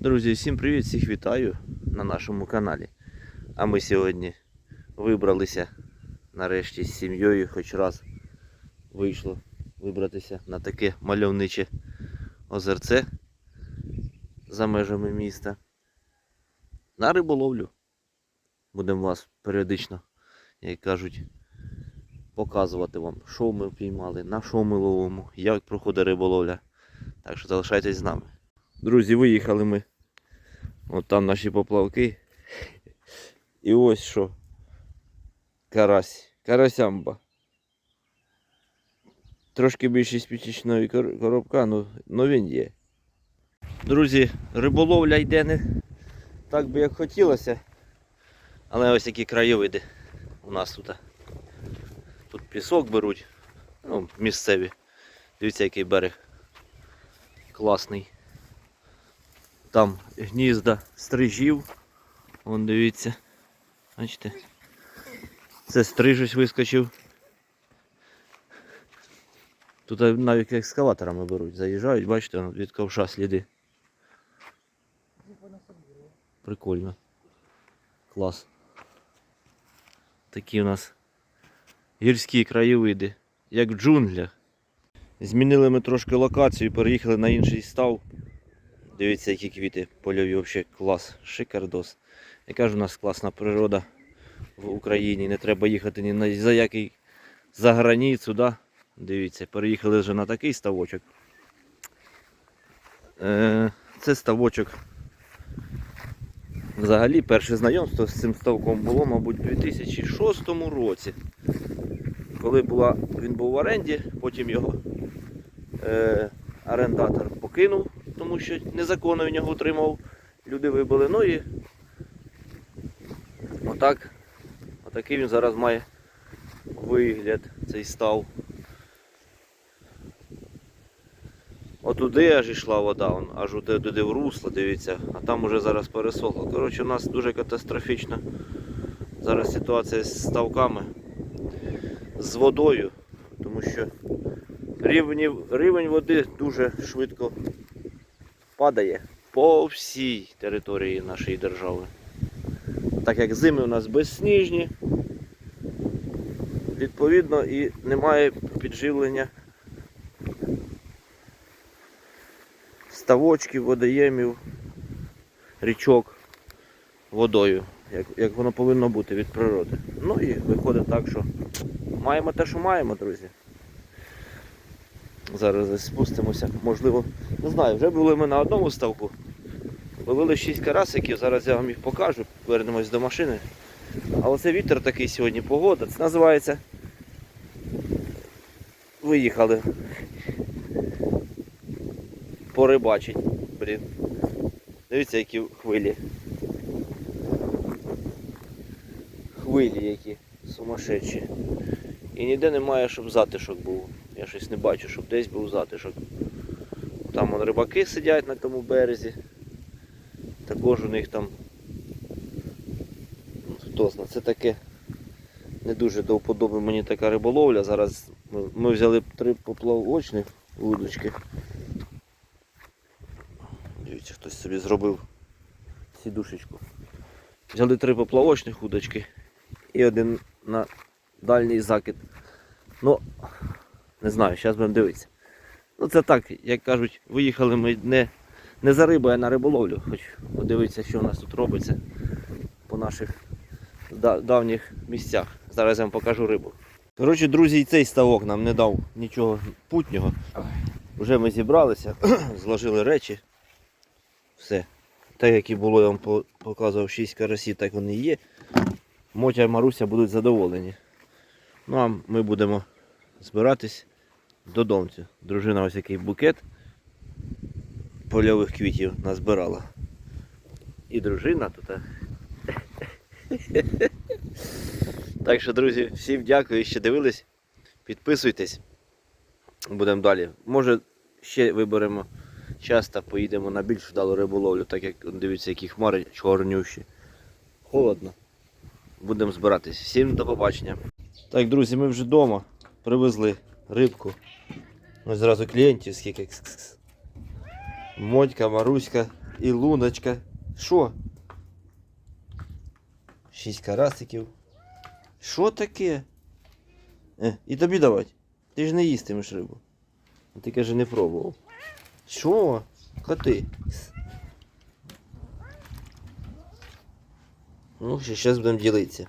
Друзі, всім привіт, всіх вітаю на нашому каналі. А ми сьогодні вибралися нарешті з сім'єю, хоч раз вийшло вибратися на таке мальовниче озерце за межами міста. На риболовлю. Будемо вас періодично, як кажуть, показувати вам, що ми піймали, на що ми ловимо, як проходить риболовля. Так що залишайтесь з нами. Друзі, виїхали ми. От там наші поплавки. І ось що. Карась. Карасямба. Трошки більше спічечної кор- коробка, ну, ну він є. Друзі, риболовля йде не так би як хотілося. Але ось які краєвиди у нас тут. Тут пісок беруть. Ну, місцеві. Дивіться, який берег. Класний. Там гнізда стрижів. Вон дивіться. Бачите? Це стриж ось вискочив. Тут навіть екскаваторами беруть, заїжджають, бачите, від ковша сліди. Прикольно. Клас. Такі у нас гірські краєвиди, як в джунглях. Змінили ми трошки локацію, переїхали на інший став. Дивіться, які квіти польові, взагалі клас, шикардос. Яка ж у нас класна природа в Україні. Не треба їхати ні за який за границю. Да? Дивіться, переїхали вже на такий ставочок. Е, Це ставочок. Взагалі, перше знайомство з цим ставком було, мабуть, у 2006 році. Коли була, він був в оренді, потім його е, орендатор покинув, тому що незаконно він його утримав. Люди вибили. Ну і отак, отакий він зараз має вигляд, цей став. Отуди аж йшла вода, аж туди в русло, дивіться, а там уже зараз пересохло. Коротше, у нас дуже катастрофічна зараз ситуація з ставками, з водою, тому що рівень, рівень води дуже швидко падає по всій території нашої держави. Так як зими у нас безсніжні, відповідно і немає підживлення ставочків, водоємів, річок водою, як, як воно повинно бути від природи. Ну і виходить так, що маємо те, що маємо, друзі. Зараз спустимося. Можливо, не знаю, вже були ми на одному ставку. Ловили 6 карасиків, зараз я вам їх покажу, повернемось до машини. А оце вітер такий сьогодні, погода. Це називається. Виїхали. Порибачить. Блін. Дивіться, які хвилі. Хвилі які сумасшедші. І ніде немає, щоб затишок був. Я щось не бачу, щоб десь був затишок. Там вон рибаки сидять на тому березі. Також у них там. ну, Хто знає, це таке не дуже до вподоби мені така риболовля. Зараз ми, взяли три поплавочних вудочки. Дивіться, хтось собі зробив сідушечку. Взяли три поплавочних удочки і один на дальній закид. Ну, не знаю, зараз будемо дивитися. Ну це так, як кажуть, виїхали ми не, не за рибою, а на риболовлю. Хоч подивитися, що у нас тут робиться по наших давніх місцях. Зараз я вам покажу рибу. Коротше, друзі, і цей ставок нам не дав нічого путнього. Вже ми зібралися, зложили речі. Все. Так як і було, я вам показував 6 карасів, так вони і є. Мотя і Маруся будуть задоволені. Ну а ми будемо збиратись додому. Дружина ось який букет польових квітів назбирала. І дружина тут. Так що, друзі, всім дякую, що дивились. Підписуйтесь. Будемо далі. Може ще виберемо час та поїдемо на більш вдалу риболовлю, так як дивіться, які хмари чорнющі. Холодно. Будемо збиратись. Всім до побачення. Так, друзі, ми вже вдома привезли рибку. Ось зразу клієнтів скільки. Мотька, Маруська, і луночка. Що? Шість карасиків. Що таке? Е, і тобі давать. Ти ж не їстимеш рибу. Ти каже, не пробував. Що? Коти. Ну, ще зараз будемо ділитися.